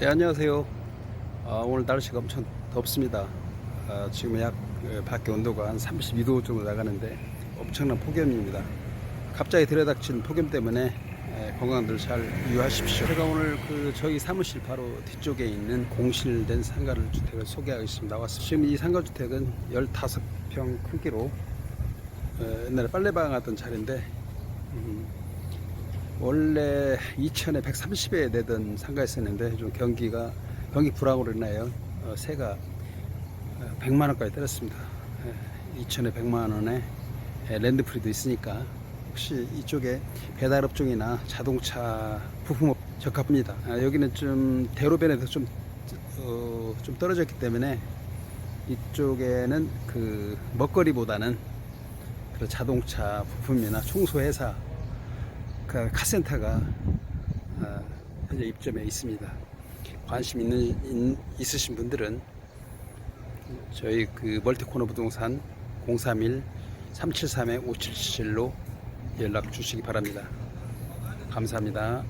네, 안녕하세요. 아, 오늘 날씨가 엄청 덥습니다. 아, 지금 약 에, 밖에 온도가 한 32도 정도 나가는데 엄청난 폭염입니다. 갑자기 들여닥친 폭염 때문에 에, 건강들 잘 유의하십시오. 제가 오늘 그 저희 사무실 바로 뒤쪽에 있는 공실된 상가를 주택을 소개하겠습니다. 나왔습니다. 지금 이 상가 주택은 15평 크기로 에, 옛날에 빨래방 하던 자리인데 음, 원래 2천에 130에 내던 상가였었는데 좀 경기가 경기 불황으로 인하여 어, 세가 어, 100만 원까지 떨었습니다. 2천에 100만 원에 에, 랜드프리도 있으니까 혹시 이쪽에 배달업 쪽이나 자동차 부품업 적합합니다. 아, 여기는 좀 대로변에서 좀, 어, 좀 떨어졌기 때문에 이쪽에는 그 먹거리보다는 그 자동차 부품이나 청소회사 그 카센터가 어, 현재 입점해 있습니다. 관심 있는 인- 있으신 분들은 저희 그 멀티코너 부동산 031 373에 5777로 연락 주시기 바랍니다. 감사합니다.